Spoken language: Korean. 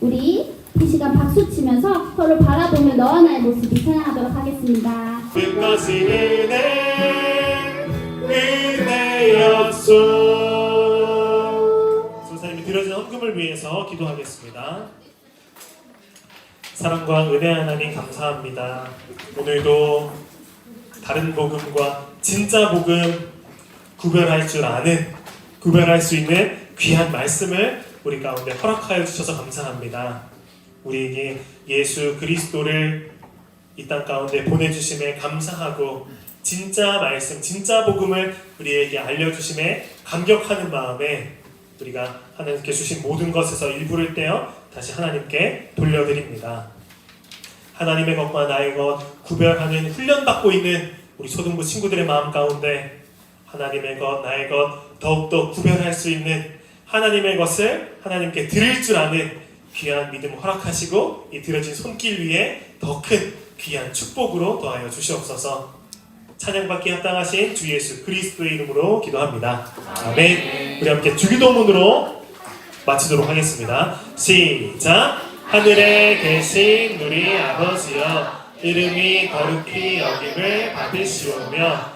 우리 이 시간 박수 치면서 서로 바라보며 너와 나의 모습을 찬양하도록 하겠습니다. 끝까지 은혜 은혜였소 선생님이 드려진 헌금을 위해서 기도하겠습니다. 사랑과 은혜 하나님 감사합니다. 오늘도 다른 복음과 진짜 복음 구별할 줄 아는 구별할 수 있는 귀한 말씀을 우리 가운데 허락하여 주셔서 감사합니다 우리에게 예수 그리스도를 이 땅 가운데 보내주심에 감사하고 진짜 말씀, 진짜 복음을 우리에게 알려주심에 감격하는 마음에 우리가 하나님께 주신 모든 것에서 일부를 떼어 다시 하나님께 돌려드립니다. 하나님의 것과 나의 것 구별하는 훈련받고 있는 우리 소등부 친구들의 마음 가운데 하나님의 것, 나의 것 더욱더 구별할 수 있는 하나님의 것을 하나님께 드릴 줄 아는 귀한 믿음 허락하시고 이 들어진 손길 위에 더 큰 귀한 축복으로 더하여 주시옵소서. 찬양받기 합당하신 주 예수 그리스도의 이름으로 기도합니다. 아멘. 우리 함께 주기도문으로 마치도록 하겠습니다. 시작. 하늘에 계신 우리 아버지여 이름이 거룩히 여김을 받으시오며